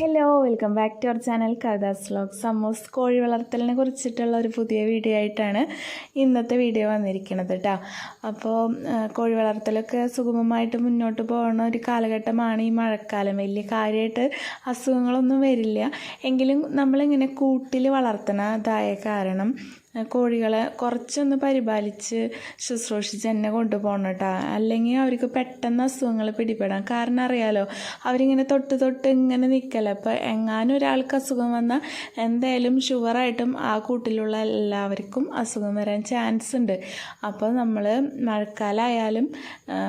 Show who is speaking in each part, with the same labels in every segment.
Speaker 1: Hello welcome back to our channel Kavitha's vlog സമോസ് കോഴി വളർത്തലിനെ കുറിച്ചിട്ടുള്ള ഒരു പുതിയ വീഡിയോ ആയിട്ടാണ് ഇന്നത്തെ വീഡിയോ വന്നിരിക്കുന്നത് കേട്ടോ അപ്പോൾ കോഴി വളർത്തലൊക്കെ സുഗമമായിട്ട് മുന്നോട്ട് പോകുന്ന ഒരു കാലഘട്ടമാണ് ഈ മഴക്കാലം. വലിയ കാര്യമായിട്ട് അസുഖങ്ങളൊന്നും വരില്ല. എങ്കിലും നമ്മളിങ്ങനെ കൂട്ടിൽ വളർത്തണതായ കാരണം കോഴികളെ കുറച്ചൊന്ന് പരിപാലിച്ച് ശുശ്രൂഷിച്ച് തന്നെ കൊണ്ടുപോകണം കേട്ടോ. അല്ലെങ്കിൽ അവർക്ക് പെട്ടെന്ന് അസുഖങ്ങൾ പിടിപെടാം. കാരണം അറിയാലോ അവരിങ്ങനെ തൊട്ട് തൊട്ട് ഇങ്ങനെ നിൽക്കല അപ്പോൾ എങ്ങാനും ഒരാൾക്ക് അസുഖം വന്നാൽ എന്തായാലും ഷുവറായിട്ടും ആ കൂട്ടിലുള്ള എല്ലാവർക്കും അസുഖം വരാൻ ചാൻസ് ഉണ്ട്. അപ്പോൾ നമ്മൾ മഴക്കാലമായാലും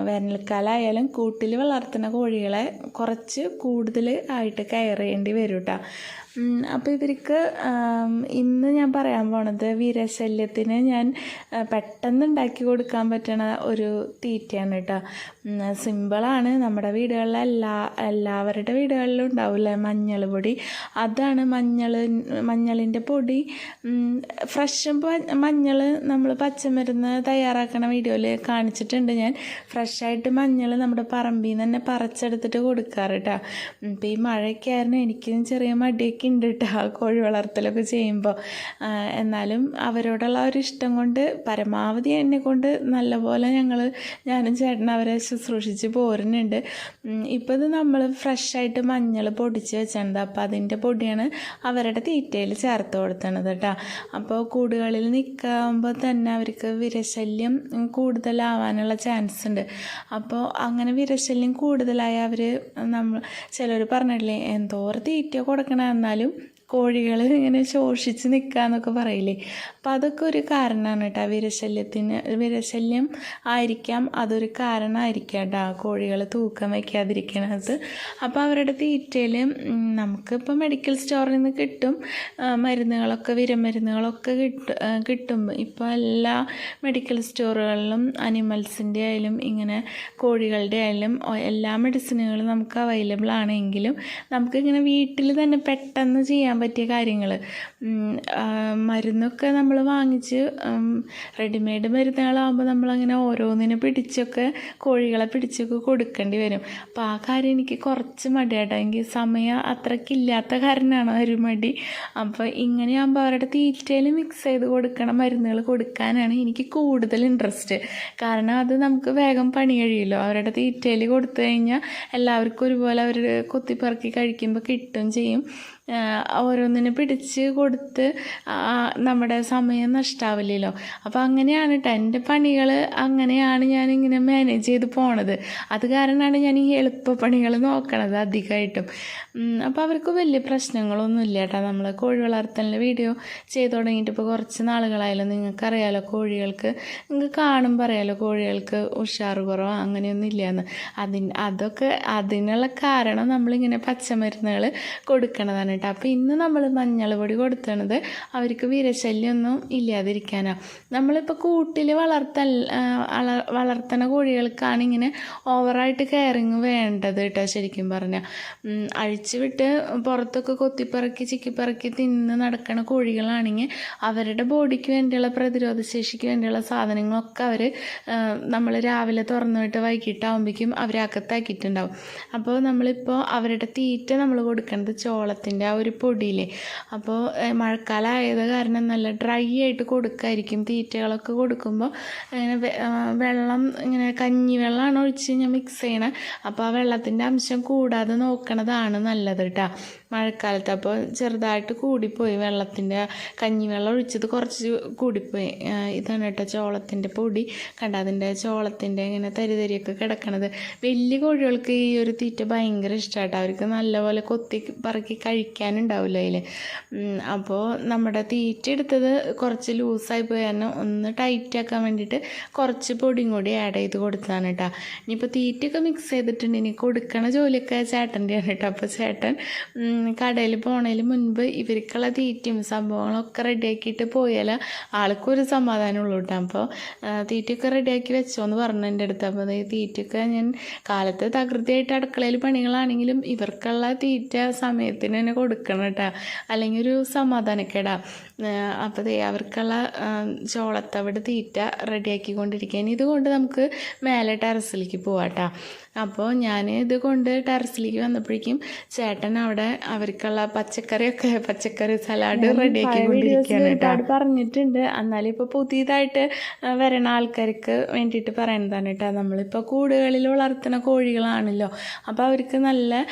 Speaker 1: വേനൽക്കാലമായാലും കൂട്ടിൽ വളർത്തുന്ന കോഴികളെ കുറച്ച് കൂടുതൽ ആയിട്ട് കെയർ ചെയ്യേണ്ടി വരും കേട്ടോ. അപ്പോൾ ഇവർക്ക് ഇന്ന് ഞാൻ പറയാൻ പോണത് വീരശല്യത്തിന് ഞാൻ പെട്ടെന്ന് ഉണ്ടാക്കി കൊടുക്കാൻ പറ്റണ ഒരു തീറ്റയാണ് കേട്ടോ സിമ്പിളാണ് നമ്മുടെ വീടുകളിലെ എല്ലാ എല്ലാവരുടെ വീടുകളിലും ഉണ്ടാവില്ലേ മഞ്ഞൾ പൊടി? അതാണ് മഞ്ഞൾ മഞ്ഞളിന്റെ പൊടി. ഫ്രഷ് മഞ്ഞൾ നമ്മൾ പച്ചമരുന്ന് തയ്യാറാക്കണ വീഡിയോയിൽ കാണിച്ചിട്ടുണ്ട് ഞാൻ. ഫ്രഷായിട്ട് മഞ്ഞൾ നമ്മുടെ പറമ്പിൽ നിന്ന് തന്നെ പറിച്ചെടുത്തിട്ട് കൊടുക്കാറ് കേട്ടോ ഇപ്പം ഈ മഴയൊക്കെ ആയിരുന്നു എനിക്കും ചെറിയ മടിയൊക്കെ ഉണ്ട് കേട്ടോ കോഴി വളർത്തലൊക്കെ ചെയ്യുമ്പോൾ എന്നാലും അവരോടുള്ള ഒരു ഇഷ്ടം കൊണ്ട് പരമാവധി എന്നെ കൊണ്ട് നല്ലപോലെ ഞങ്ങൾ ഞാനും ചേട്ടനും അവരെ ശുശ്രൂഷിച്ച് പോരുന്നുണ്ട്. ഇപ്പോൾ ഇത് നമ്മൾ ഫ്രഷായിട്ട് മഞ്ഞൾ പൊടിച്ച് വെച്ചിട്ടുണ്ട് അപ്പോൾ അതിന്റെ പൊടിയാണ് അവരുടെ തീറ്റയിൽ ചേർത്ത് കൊടുത്തണത് കേട്ടോ അപ്പോൾ കൂടുകളിൽ നിൽക്കുമ്പോൾ തന്നെ അവർക്ക് വിരശല്യം കൂടുതലാവാനുള്ള ചാൻസ് ഉണ്ട്. അപ്പോൾ അങ്ങനെ വിരശല്യം കൂടുതലായ അവർ നമ്മൾ ചിലർ പറഞ്ഞിട്ടില്ലേ എന്തോരം തീറ്റ കൊടുക്കണം എന്നാലും കോഴികൾ ഇങ്ങനെ ശോഷിച്ച് നിൽക്കാന്നൊക്കെ പറയില്ലേ? അപ്പോൾ അതൊക്കെ ഒരു കാരണമാണ് കേട്ടോ വിരശല്യത്തിന് വിരശല്യം ആയിരിക്കാം. അതൊരു കാരണമായിരിക്കാം കേട്ടോ കോഴികൾ തൂക്കം വയ്ക്കാതിരിക്കണത് അപ്പോൾ അവരുടെ തീറ്റയിൽ നമുക്കിപ്പോൾ മെഡിക്കൽ സ്റ്റോറിൽ നിന്ന് കിട്ടും. മരുന്നുകളൊക്കെ വിരമരുന്നുകളൊക്കെ കിട്ടും കിട്ടും. ഇപ്പോൾ എല്ലാ മെഡിക്കൽ സ്റ്റോറുകളിലും അനിമൽസിന്റെ ആയാലും ഇങ്ങനെ കോഴികളുടെ ആയാലും എല്ലാ മെഡിസിനുകളും നമുക്ക് അവൈലബിൾ ആണെങ്കിലും നമുക്കിങ്ങനെ വീട്ടിൽ തന്നെ പെട്ടെന്ന് ചെയ്യാൻ പറ്റിയ കാര്യങ്ങൾ മരുന്നൊക്കെ നമ്മൾ വാങ്ങിച്ച് റെഡിമെയ്ഡ് മരുന്നുകളാകുമ്പോൾ നമ്മളങ്ങനെ ഓരോന്നിനെ പിടിച്ചൊക്കെ കോഴികളെ പിടിച്ചൊക്കെ കൊടുക്കേണ്ടി വരും. അപ്പോൾ ആ കാര്യം എനിക്ക് കുറച്ച് മടിയാട്ടോ. എനിക്ക് സമയം അത്രയ്ക്കില്ലാത്ത കാരണമാണ് ഒരു മടി. അപ്പോൾ ഇങ്ങനെയാകുമ്പോൾ അവരുടെ തീറ്റയിൽ മിക്സ് ചെയ്ത് കൊടുക്കണ മരുന്നുകൾ കൊടുക്കാനാണ് എനിക്ക് കൂടുതൽ ഇൻട്രസ്റ്റ് കാരണം അത് നമുക്ക് വേഗം പണി കഴിയുമല്ലോ. അവരുടെ തീറ്റയിൽ കൊടുത്തു കഴിഞ്ഞാൽ എല്ലാവർക്കും ഒരുപോലെ അവർ കൊത്തിപ്പറക്കി കഴിക്കുമ്പോൾ കിട്ടും ചെയ്യും. ഓരോന്നിനെ പിടിച്ച് കൊടുത്ത് നമ്മുടെ സമയം നഷ്ടാവില്ലല്ലോ. അപ്പോൾ അങ്ങനെയാണ് കേട്ടോ എന്റെ പണികൾ അങ്ങനെയാണ് ഞാനിങ്ങനെ മാനേജ് ചെയ്ത് പോണത്. അത് കാരണമാണ് ഞാൻ ഈ എളുപ്പ പണികൾ നോക്കണത് അധികമായിട്ടും അപ്പോൾ അവർക്ക് വലിയ പ്രശ്നങ്ങളൊന്നുമില്ല കേട്ടോ നമ്മൾ കോഴി വളർത്തലിന്റെ വീഡിയോ ചെയ്ത് തുടങ്ങിയിട്ട് ഇപ്പോൾ കുറച്ച് നാളുകളായാലും നിങ്ങൾക്കറിയാലോ കോഴികൾക്ക് നിങ്ങൾക്ക് കാണും അറിയാലോ കോഴികൾക്ക് ഉഷാറ് കുറവ് അങ്ങനെയൊന്നും ഇല്ലയെന്ന് അതിന് അതൊക്കെ അതിനുള്ള കാരണം നമ്മളിങ്ങനെ പച്ചമരുന്നുകൾ കൊടുക്കണതാണ് കേട്ടോ അപ്പോൾ ഇന്ന് നമ്മൾ മഞ്ഞൾ പൊടി കൊടുത്തണത് അവർക്ക് വിരശല്യമൊന്നും ഇല്ലാതിരിക്കാനാണ് നമ്മളിപ്പോൾ കൂട്ടിൽ വളർത്തൽ വള- വളർത്തണ കോഴികൾക്കാണ് ഇങ്ങനെ ഓവറായിട്ട് കെയറിങ് വേണ്ടത് കേട്ടോ ശരിക്കും പറഞ്ഞാൽ അഴിച്ചു വിട്ട് പുറത്തൊക്കെ കൊത്തിപ്പറക്കി ചിക്കിപ്പറക്കി തിന്ന് നടക്കുന്ന കോഴികളാണെങ്കിൽ അവരുടെ ബോഡിക്ക് വേണ്ടിയുള്ള പ്രതിരോധ ശേഷിക്ക് വേണ്ടിയുള്ള സാധനങ്ങളൊക്കെ അവർ നമ്മൾ രാവിലെ തുറന്നു വിട്ട് വൈകിട്ടാകുമ്പോഴേക്കും അവരകത്താക്കിയിട്ടുണ്ടാവും അപ്പോൾ നമ്മളിപ്പോൾ അവരുടെ തീറ്റ നമ്മൾ കൊടുക്കേണ്ടത് ചോളത്തിന്റെ ആ ഒരു പൊടിയില്ലേ? അപ്പോൾ മഴക്കാലമായത് കാരണം നല്ല ഡ്രൈ ആയിട്ട് കൊടുക്കായിരിക്കും തീറ്റകളൊക്കെ കൊടുക്കുമ്പോൾ അങ്ങനെ വെള്ളം ഇങ്ങനെ കഞ്ഞി വെള്ളമാണ് ഒഴിച്ച് ഞാൻ മിക്സ് ചെയ്യണത് അപ്പോൾ ആ വെള്ളത്തിന്റെ അംശം കൂടാതെ നോക്കണതാണ് നല്ലത് കേട്ടോ മഴക്കാലത്ത്. അപ്പോൾ ചെറുതായിട്ട് കൂടിപ്പോയി വെള്ളത്തിന്റെ കഞ്ഞിവെള്ളം ഒഴിച്ചത് കുറച്ച് കൂടിപ്പോയി. ഇതാണ് കേട്ടോ ചോളത്തിന്റെ പൊടി. കണ്ട? അതിന്റെ ചോളത്തിന്റെ ഇങ്ങനെ തരിതരിയൊക്കെ കിടക്കണത്. വലിയ കോഴികൾക്ക് ഈ ഒരു തീറ്റ ഭയങ്കര ഇഷ്ടമാട്ടോ. അവർക്ക് നല്ലപോലെ കൊത്തി പറക്കി കഴിക്കാനുണ്ടാവില്ല അതിൽ. അപ്പോൾ നമ്മുടെ തീറ്റ എടുത്തത് കുറച്ച് ലൂസായി പോയി. കാരണം ഒന്ന് ടൈറ്റാക്കാൻ വേണ്ടിയിട്ട് കുറച്ച് പൊടിയും കൂടി ആഡ് ചെയ്ത് കൊടുത്തതാണ് കേട്ടോ. ഇനിയിപ്പോൾ തീറ്റയൊക്കെ മിക്സ് ചെയ്തിട്ടുണ്ട്. ഇനി കൊടുക്കണ ജോലിയൊക്കെ ചേട്ടന്റെയാണ് കേട്ടോ. അപ്പോൾ ചേട്ടൻ കടയിൽ പോണതിന് മുൻപ് ഇവർക്കുള്ള തീറ്റയും സംഭവങ്ങളൊക്കെ റെഡിയാക്കിയിട്ട് പോയാൽ ആൾക്കൊരു സമാധാനമുള്ളൂ കേട്ടോ അപ്പോൾ തീറ്റയൊക്കെ റെഡിയാക്കി വെച്ചോ എന്ന് പറഞ്ഞു എന്റെ അടുത്ത്. അപ്പോൾ തീറ്റയൊക്കെ ഞാൻ കാലത്ത് തകൃതിയായിട്ട് അടുക്കളയിൽ പണികളാണെങ്കിലും ഇവർക്കുള്ള തീറ്റ സമയത്തിന് തന്നെ കൊടുക്കണം കേട്ടോ അല്ലെങ്കിൽ ഒരു സമാധാനക്കേടാ അപ്പോൾ അവർക്കുള്ള ചോളത്തവിട് തീറ്റ റെഡിയാക്കിക്കൊണ്ടിരിക്കുകയാണ്. ഇതുകൊണ്ട് നമുക്ക് മേലെ ടെറസിലേക്ക് പോവാം കേട്ടോ അപ്പോൾ ഞാൻ ഇത് കൊണ്ട് ടെറസിലേക്ക് വന്നപ്പോഴേക്കും ചേട്ടൻ അവിടെ അവർക്കുള്ള പച്ചക്കറിയൊക്കെ പച്ചക്കറി സലാഡ് റെഡിയാക്കി കൊണ്ടിരിക്കുകയാണ് കേട്ടോ. പറഞ്ഞിട്ടുണ്ട്. എന്നാലും ഇപ്പോൾ പുതിയതായിട്ട് വരണ ആൾക്കാർക്ക് വേണ്ടിയിട്ട് പറയുന്നതാണ് കേട്ടോ. നമ്മളിപ്പോൾ കൂടുകളിൽ വളർത്തുന്ന കോഴികളാണല്ലോ. അപ്പോൾ അവർക്ക് നല്ല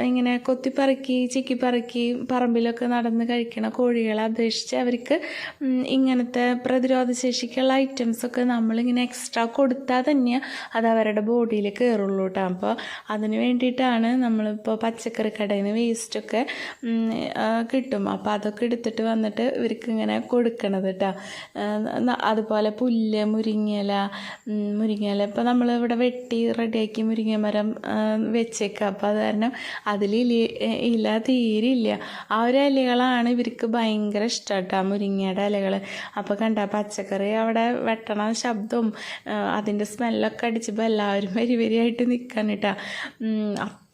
Speaker 1: ഇങ്ങനെ കൊത്തിപ്പറക്കി ചിക്കിപ്പറക്കി പറമ്പിലൊക്കെ നടന്ന് കഴിക്കണ കോഴികളെ അപേക്ഷിച്ച് അവർക്ക് ഇങ്ങനത്തെ പ്രതിരോധ ശേഷിക്കുള്ള ഐറ്റംസൊക്കെ നമ്മളിങ്ങനെ എക്സ്ട്രാ കൊടുത്താൽ തന്നെ അത് അവരുടെ ബോഡിയിൽ കയറുള്ളൂ കേട്ടോ. അപ്പോൾ അതിന് വേണ്ടിയിട്ടാണ് നമ്മളിപ്പോൾ പച്ചക്കറി കടയിൽ നിന്ന് വേസ്റ്റൊക്കെ കിട്ടും. അപ്പോൾ അതൊക്കെ എടുത്തിട്ട് വന്നിട്ട് ഇവർക്ക് ഇങ്ങനെ കൊടുക്കണത് കേട്ടോ. അതുപോലെ പുല്ല് മുരിങ്ങയില മുരിങ്ങയില ഇപ്പോൾ നമ്മളിവിടെ വെട്ടി റെഡിയാക്കി മുരിങ്ങ മരം വെച്ചേക്കുക അപ്പോൾ അത് കാരണം അതിൽ ഇല ഇല തീരില്ല ആ ഒരു ഇലകളാണ് ഇവർക്ക് ഭയങ്കര ഇഷ്ടം കേട്ടോ മുരിങ്ങയുടെ ഇലകൾ അപ്പോൾ കണ്ട പച്ചക്കറി അവിടെ വെട്ടണ ശബ്ദവും അതിന്റെ സ്മെല്ലൊക്കെ അടിച്ചപ്പോൾ എല്ലാവരും വരി വരിയായിട്ട് നിൽക്കാൻ കേട്ടോ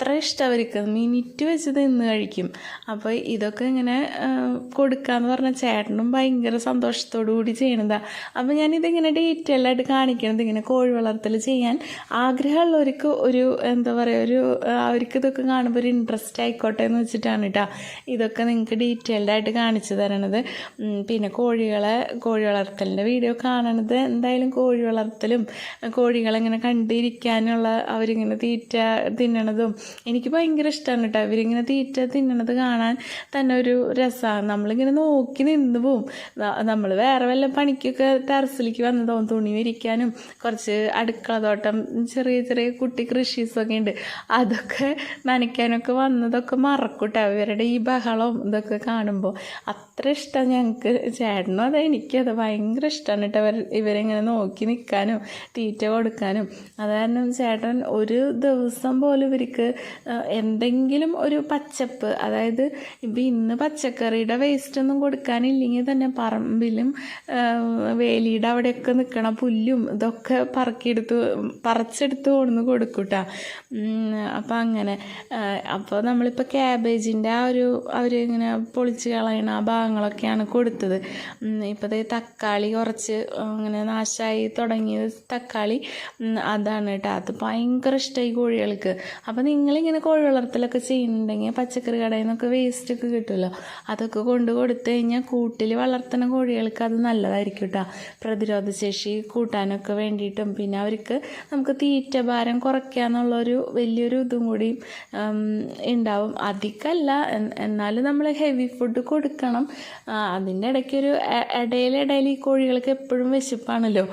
Speaker 1: അത്ര ഇഷ്ടം അവർക്ക്. മിനിറ്റ് വെച്ച് തിന്ന് കഴിക്കും. അപ്പോൾ ഇതൊക്കെ ഇങ്ങനെ കൊടുക്കാന്ന് പറഞ്ഞ ചേട്ടനും ഭയങ്കര സന്തോഷത്തോടു കൂടി ചെയ്യണതാണ് അപ്പോൾ ഞാനിതിങ്ങനെ ഡീറ്റെയിൽ ആയിട്ട് കാണിക്കണത് ഇങ്ങനെ കോഴി വളർത്തൽ ചെയ്യാൻ ആഗ്രഹമുള്ളവർക്ക് ഒരു എന്താ പറയുക ഒരു അവർക്ക് ഇതൊക്കെ കാണുമ്പോൾ ഒരു ഇൻട്രസ്റ്റ് ആയിക്കോട്ടെ എന്ന് വെച്ചിട്ടാണ് കേട്ടോ ഇതൊക്കെ നിങ്ങൾക്ക് ഡീറ്റെയിൽഡ് ആയിട്ട് കാണിച്ചു തരണത്. പിന്നെ കോഴികളെ കോഴി വളർത്തലിന്റെ വീഡിയോ കാണണത് എന്തായാലും കോഴി വളർത്തലും കോഴികളെങ്ങനെ കണ്ടിരിക്കാനുള്ള അവരിങ്ങനെ തീറ്റ തിന്നണതും എനിക്ക് ഭയങ്കര ഇഷ്ടമാണ് കേട്ടോ ഇവരിങ്ങനെ തീറ്റ തിന്നണത് കാണാൻ തന്നെ ഒരു രസമാണ് നമ്മളിങ്ങനെ നോക്കി നിന്ന് പോവും. നമ്മൾ വേറെ വല്ല പണിക്കൊക്കെ ടെറസിലേക്ക് വന്നതാവും തുണി വിരിക്കാനും കുറച്ച് അടുക്കള തോട്ടം ചെറിയ ചെറിയ കുട്ടി കൃഷീസൊക്കെ ഉണ്ട് അതൊക്കെ നനയ്ക്കാനൊക്കെ വന്നതൊക്കെ മറക്കൂട്ടോ ഇവരുടെ ഈ ബഹളം ഇതൊക്കെ കാണുമ്പോൾ അത്ര ഇഷ്ടം ഞങ്ങൾക്ക് ചേട്ടനും അതെ എനിക്കത് ഭയങ്കര ഇഷ്ടമാണ് കേട്ടോ ഇവർ ഇവരെങ്ങനെ നോക്കി നിൽക്കാനും തീറ്റ കൊടുക്കാനും. അത് കാരണം ചേട്ടൻ ഒരു ദിവസം പോലും ഇവർക്ക് എന്തെങ്കിലും ഒരു പച്ചപ്പ് അതായത് ഇപ്പം ഇന്ന് പച്ചക്കറിയുടെ വേസ്റ്റ് ഒന്നും കൊടുക്കാനില്ലെങ്കിൽ തന്നെ പറമ്പിലും വേലിയുടെ അവിടെയൊക്കെ നിൽക്കണ പുല്ലും ഇതൊക്കെ പറക്കിയെടുത്ത് പറിച്ചെടുത്ത് കൊണ്ടുവന്ന് കൊടുക്കൂട്ടാ അപ്പം അങ്ങനെ അപ്പോൾ നമ്മളിപ്പോൾ ക്യാബേജിന്റെ ആ ഒരു അവർ ഇങ്ങനെ പൊളിച്ച് കളയണ ആ ഭാഗങ്ങളൊക്കെയാണ് കൊടുത്തത്. ഇപ്പോൾ ദേ തക്കാളി കുറച്ച് അങ്ങനെ നാശമായി തുടങ്ങിയത് തക്കാളി അതാണ് കേട്ടോ അത് ഭയങ്കര ഇഷ്ടമായി കോഴികൾക്ക്. അപ്പോൾ നിങ്ങളിങ്ങനെ കോഴി വളർത്തലൊക്കെ ചെയ്യുന്നുണ്ടെങ്കിൽ പച്ചക്കറി കടയിൽ നിന്നൊക്കെ വേസ്റ്റ് ഒക്കെ കിട്ടുമല്ലോ അതൊക്കെ കൊണ്ട് കൊടുത്തു കഴിഞ്ഞാൽ കൂട്ടിൽ വളർത്തുന്ന കോഴികൾക്ക് അത് നല്ലതായിരിക്കും കേട്ടോ പ്രതിരോധ ശേഷി കൂട്ടാനൊക്കെ വേണ്ടിയിട്ടും പിന്നെ അവർക്ക് നമുക്ക് തീറ്റ ഭാരം കുറയ്ക്കാന്നുള്ളൊരു വലിയൊരു ഇതും കൂടി ഉണ്ടാവും അധികമല്ല എന്നാലും നമ്മൾ ഹെവി ഫുഡ് കൊടുക്കണം. അതിന്റെ ഇടയ്ക്കൊരു ഇടയിലിടയിൽ ഈ കോഴികൾക്ക് എപ്പോഴും വിശപ്പാണല്ലോ.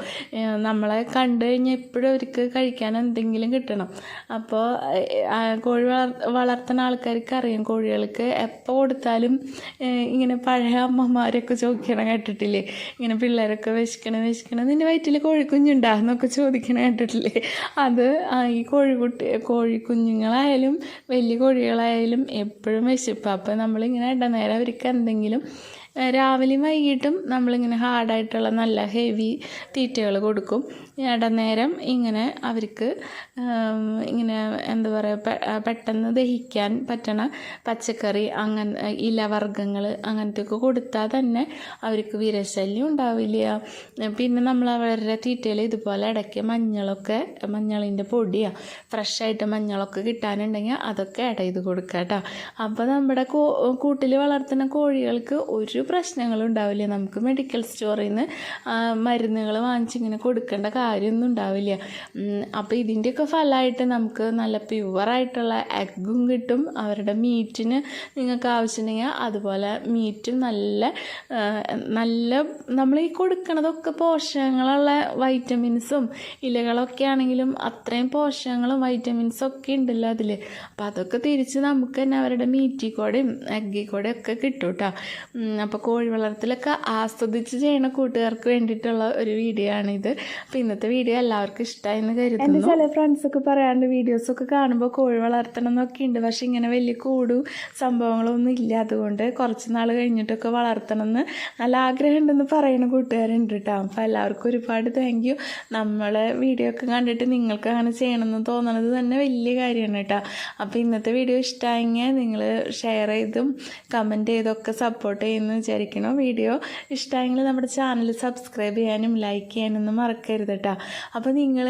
Speaker 1: നമ്മളെ കണ്ടു കഴിഞ്ഞാൽ എപ്പോഴും അവർക്ക് കഴിക്കാൻ എന്തെങ്കിലും കിട്ടണം. അപ്പോൾ കോഴി വളർ വളർത്തുന്ന ആൾക്കാർക്ക് അറിയാം കോഴികൾക്ക്. എപ്പോൾ കൊടുത്താലും ഇങ്ങനെ പഴയ അമ്മമാരൊക്കെ ചോദിക്കണം കേട്ടിട്ടില്ലേ? ഇങ്ങനെ പിള്ളേരൊക്കെ വിശക്കണം വിശക്കണം. നിന്റെ വയറ്റിൽ കോഴിക്കുഞ്ഞുണ്ടാ എന്നൊക്കെ ചോദിക്കണ കേട്ടിട്ടില്ലേ? അത് ഈ കോഴിക്കുട്ടി കോഴിക്കുഞ്ഞുങ്ങളായാലും വലിയ കോഴികളായാലും എപ്പോഴും വിശപ്പ്. അപ്പോൾ നമ്മളിങ്ങനെ ഇടനേരം അവർക്ക് എന്തെങ്കിലും രാവിലെയും വൈകിട്ടും നമ്മളിങ്ങനെ ഹാർഡായിട്ടുള്ള നല്ല ഹെവി തീറ്റകൾ കൊടുക്കും. ഇടനേരം ഇങ്ങനെ അവർക്ക് ഇങ്ങനെ എന്താ പറയുക പെട്ടെന്ന് ദഹിക്കാൻ പറ്റണ പച്ചക്കറി അങ്ങനെ ഇലവർഗങ്ങൾ അങ്ങനത്തെ ഒക്കെ കൊടുത്താൽ തന്നെ അവർക്ക് വിരശല്യം ഉണ്ടാവില്ല. പിന്നെ നമ്മൾ അവരുടെ തീറ്റയിൽ ഇതുപോലെ ഇടയ്ക്ക് മഞ്ഞളൊക്കെ മഞ്ഞളിന്റെ പൊടിയാ ഫ്രഷായിട്ട് മഞ്ഞളൊക്കെ കിട്ടാനുണ്ടെങ്കിൽ അതൊക്കെ ആഡ് ചെയ്ത് കൊടുക്കുക കേട്ടോ. അപ്പോൾ നമ്മുടെ കോ കൂട്ടിൽ വളർത്തുന്ന കോഴികൾക്ക് ഒരു പ്രശ്നങ്ങളും ഉണ്ടാവില്ല. നമുക്ക് മെഡിക്കൽ സ്റ്റോറിൽ നിന്ന് മരുന്നുകൾ വാങ്ങിച്ചിങ്ങനെ കൊടുക്കേണ്ട കാര്യമൊന്നും ഉണ്ടാവില്ല. അപ്പോൾ ഇതിന്റെയൊക്കെ ഫലമായിട്ട് നമുക്ക് നല്ല പ്യുവറായിട്ടുള്ള എഗ്ഗും കിട്ടും. അവരുടെ മീറ്റിന് നിങ്ങൾക്ക് ആവശ്യമുണ്ടെങ്കിൽ അതുപോലെ മീറ്റും നല്ല നല്ല നമ്മൾ ഈ കൊടുക്കണതൊക്കെ പോഷകങ്ങളുള്ള വൈറ്റമിൻസും ഇലകളൊക്കെ ആണെങ്കിലും അത്രയും പോഷകങ്ങളും വൈറ്റമിൻസും ഒക്കെ ഉണ്ടല്ലോ അതിൽ അപ്പം അതൊക്കെ തിരിച്ച് നമുക്ക് തന്നെ അവരുടെ മീറ്റിൽ കൂടെയും എഗ്ഗിൽ കൂടെ ഒക്കെ കിട്ടും കേട്ടോ അപ്പോൾ കോഴി വളർത്തലൊക്കെ ആസ്വദിച്ച് ചെയ്യണ കൂട്ടുകാർക്ക് വേണ്ടിയിട്ടുള്ള ഒരു വീഡിയോ ആണിത്. അപ്പോൾ ഇന്നത്തെ വീഡിയോ എല്ലാവർക്കും ഇഷ്ടമായി എന്ന് കരുതുന്നു. ചില ഫ്രണ്ട്സൊക്കെ പറയാണ്ട് വീഡിയോസൊക്കെ കാണുമ്പോൾ കോഴി വളർത്തണം എന്നൊക്കെ ഉണ്ട്. പക്ഷെ ഇങ്ങനെ വലിയ കൂടും സംഭവങ്ങളൊന്നും ഇല്ല. അതുകൊണ്ട് കുറച്ച് നാൾ കഴിഞ്ഞിട്ടൊക്കെ വളർത്തണം എന്ന് നല്ല ആഗ്രഹമുണ്ടെന്ന് പറയുന്ന കൂട്ടുകാരുണ്ട് കേട്ടോ അപ്പോൾ എല്ലാവർക്കും ഒരുപാട് താങ്ക് യു നമ്മളെ വീഡിയോ ഒക്കെ കണ്ടിട്ട് നിങ്ങൾക്ക് അങ്ങനെ ചെയ്യണമെന്ന് തോന്നണത് തന്നെ വലിയ കാര്യമാണ് കേട്ടോ അപ്പോൾ ഇന്നത്തെ വീഡിയോ ഇഷ്ടമായെങ്കിൽ നിങ്ങൾ ഷെയർ ചെയ്തും കമന്റ് ചെയ്തൊക്കെ സപ്പോർട്ട് ചെയ്യുന്നു വിചാരിക്കണം. വീഡിയോ ഇഷ്ടമായെങ്കിൽ നമ്മുടെ ചാനൽ സബ്സ്ക്രൈബ് ചെയ്യാനും ലൈക്ക് ചെയ്യാനൊന്നും മറക്കരുത് കേട്ടോ അപ്പോൾ നിങ്ങൾ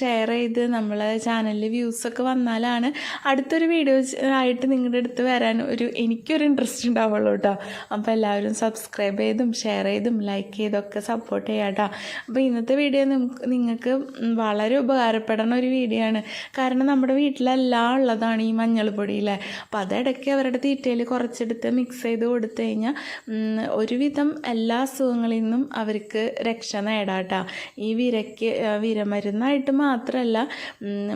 Speaker 1: ഷെയർ ചെയ്ത് നമ്മളെ ചാനലിൽ വ്യൂസൊക്കെ വന്നാലാണ് അടുത്തൊരു വീഡിയോ ആയിട്ട് നിങ്ങളുടെ അടുത്ത് വരാൻ ഒരു എനിക്കൊരു ഇൻട്രസ്റ്റ് ഉണ്ടാവുള്ളൂ കേട്ടോ അപ്പോൾ എല്ലാവരും സബ്സ്ക്രൈബ് ചെയ്തും ഷെയർ ചെയ്തും ലൈക്ക് ചെയ്തൊക്കെ സപ്പോർട്ട് ചെയ്യാം കേട്ടോ അപ്പോൾ ഇന്നത്തെ വീഡിയോ നിങ്ങൾക്ക് വളരെ ഉപകാരപ്പെടുന്ന ഒരു വീഡിയോ ആണ്. കാരണം നമ്മുടെ വീട്ടിലെല്ലാം ഉള്ളതാണ് ഈ മഞ്ഞൾപ്പൊടിയിലെ അപ്പോൾ അതിടയ്ക്ക് അവരുടെ തീറ്റയിൽ കുറച്ചെടുത്ത് മിക്സ് ചെയ്ത് കൊടുത്തു കഴിഞ്ഞാൽ ഒരുവിധം എല്ലാ അസുഖങ്ങളിൽ നിന്നും അവർക്ക് രക്ഷ നേടാം കേട്ടോ ഈ വിരയ്ക്ക് വിരമരുന്നായിട്ട് മാത്രമല്ല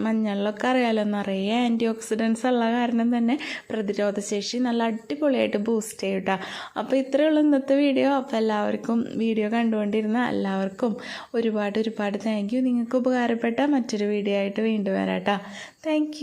Speaker 1: മഞ്ഞളിലൊക്കെ അറിയാലോ നിറയെ ആന്റി ഓക്സിഡൻസ് ഉള്ള കാരണം തന്നെ പ്രതിരോധശേഷി നല്ല അടിപൊളിയായിട്ട് ബൂസ്റ്റ് ചെയ്യും കേട്ടോ അപ്പോൾ ഇത്രയുള്ള ഇന്നത്തെ വീഡിയോ അപ്പോൾ എല്ലാവർക്കും വീഡിയോ കണ്ടുകൊണ്ടിരുന്ന എല്ലാവർക്കും ഒരുപാട് ഒരുപാട് താങ്ക് യു നിങ്ങൾക്ക് ഉപകാരപ്പെട്ട മറ്റൊരു വീഡിയോ ആയിട്ട് വീണ്ടും വരാം കേട്ടോ താങ്ക്